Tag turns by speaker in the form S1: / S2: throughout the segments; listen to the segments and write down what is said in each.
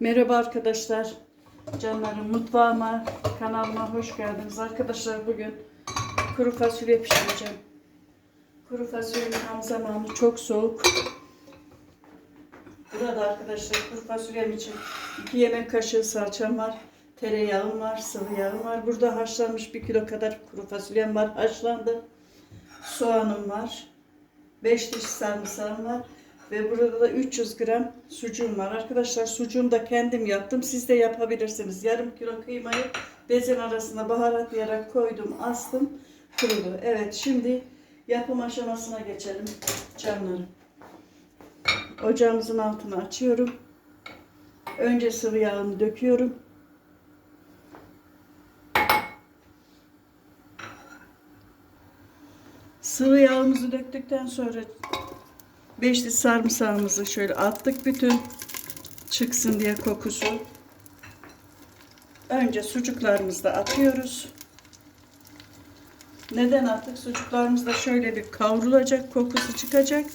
S1: Merhaba arkadaşlar. Canlarım mutfağıma, kanalıma hoş geldiniz. Arkadaşlar bugün kuru fasulye pişireceğim. Kuru fasulyenin tam zamanı çok soğuk. Burada arkadaşlar kuru fasulyem için 2 yemek kaşığı salçam var. Tereyağım var, sıvı yağım var. Burada haşlanmış 1 kilo kadar kuru fasulyem var. Haşlandı. Soğanım var. 5 diş sarımsağım var. Ve burada da 300 gram sucuğum var. Arkadaşlar sucuğumu da kendim yaptım. Siz de yapabilirsiniz. Yarım kilo kıymayı bezin arasına baharatlayarak koydum, astım, kurudu. Evet şimdi yapım aşamasına geçelim canlarım. Ocağımızın altını açıyorum. Önce sıvı yağını döküyorum. Sıvı yağımızı döktükten sonra beşli sarımsağımızı şöyle attık bütün çıksın diye kokusu. Önce sucuklarımızı da atıyoruz. Neden attık? Sucuklarımız da şöyle bir kavrulacak, kokusu çıkacak.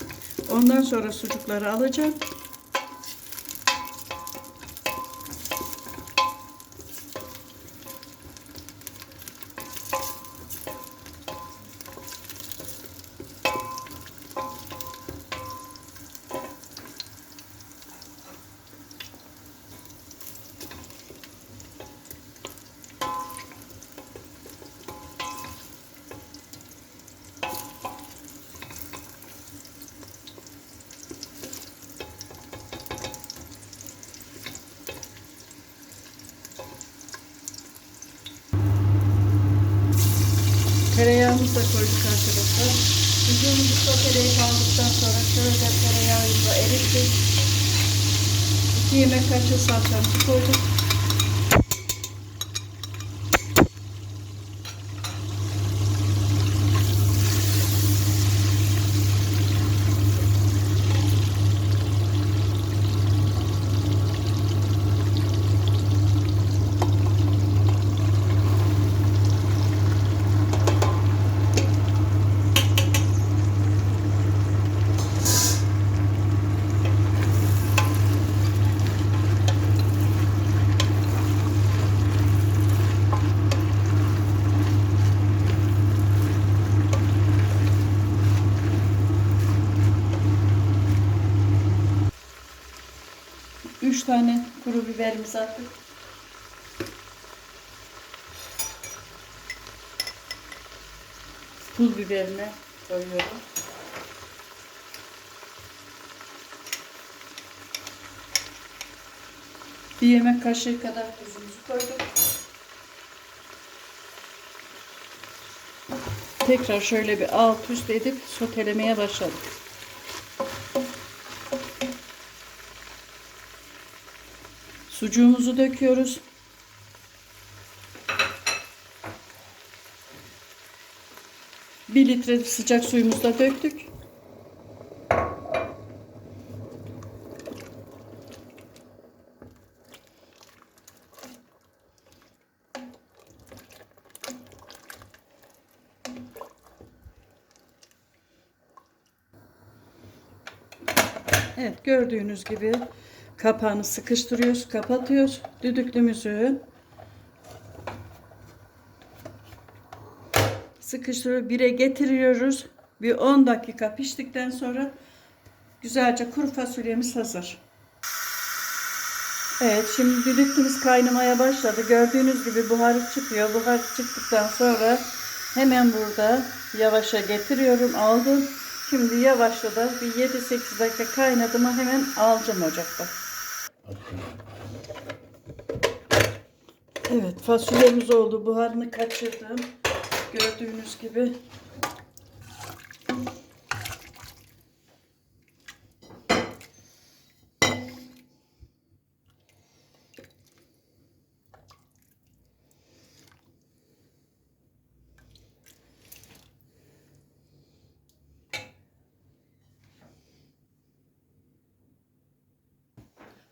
S1: Ondan sonra sucukları alacağım. Tereyağımızı da koyduk arkadaşlar. Sucuğumuzu soteleyip aldıktan sonra şöyle tereyağımızı erittik. 2 yemek kaşığı salçamızı koyduk. Üç tane kuru biberimizi attık. Pul biberine koyuyorum. Bir yemek kaşığı kadar tuzumuzu koyduk. Tekrar şöyle bir alt üst edip sotelemeye başladık. Sucuğumuzu döküyoruz. Bir litre sıcak suyumuzu da döktük. Evet gördüğünüz gibi kapağını sıkıştırıyoruz, kapatıyoruz. Düdüklümüzü sıkıştırıp bire getiriyoruz. Bir 10 dakika piştikten sonra güzelce kuru fasulyemiz hazır. Evet şimdi düdüklümüz kaynamaya başladı. Gördüğünüz gibi buharı çıkıyor. Buhar çıktıktan sonra hemen burada yavaşa getiriyorum. Aldım. Şimdi yavaşla da bir 7-8 dakika kaynadı mı hemen alacağım ocakta. Evet fasulyemiz oldu. Buharını kaçırdım. Gördüğünüz gibi.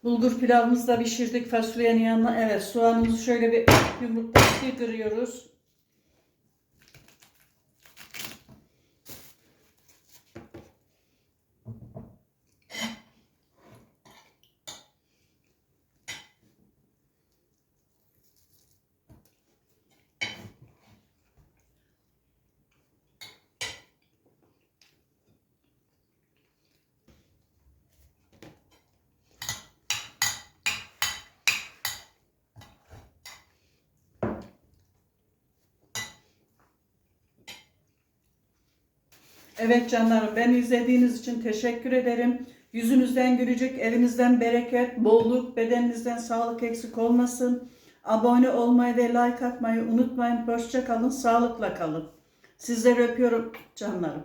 S1: Bulgur pilavımızı da pişirdik fasulyenin yanına. Evet soğanımızı şöyle bir yumrukla bir kırıyoruz. Evet canlarım beni izlediğiniz için teşekkür ederim. Yüzünüzden gülücük, evinizden bereket, bolluk, bedeninizden sağlık eksik olmasın. Abone olmayı ve like atmayı unutmayın. Hoşça kalın, sağlıkla kalın. Sizleri öpüyorum canlarım.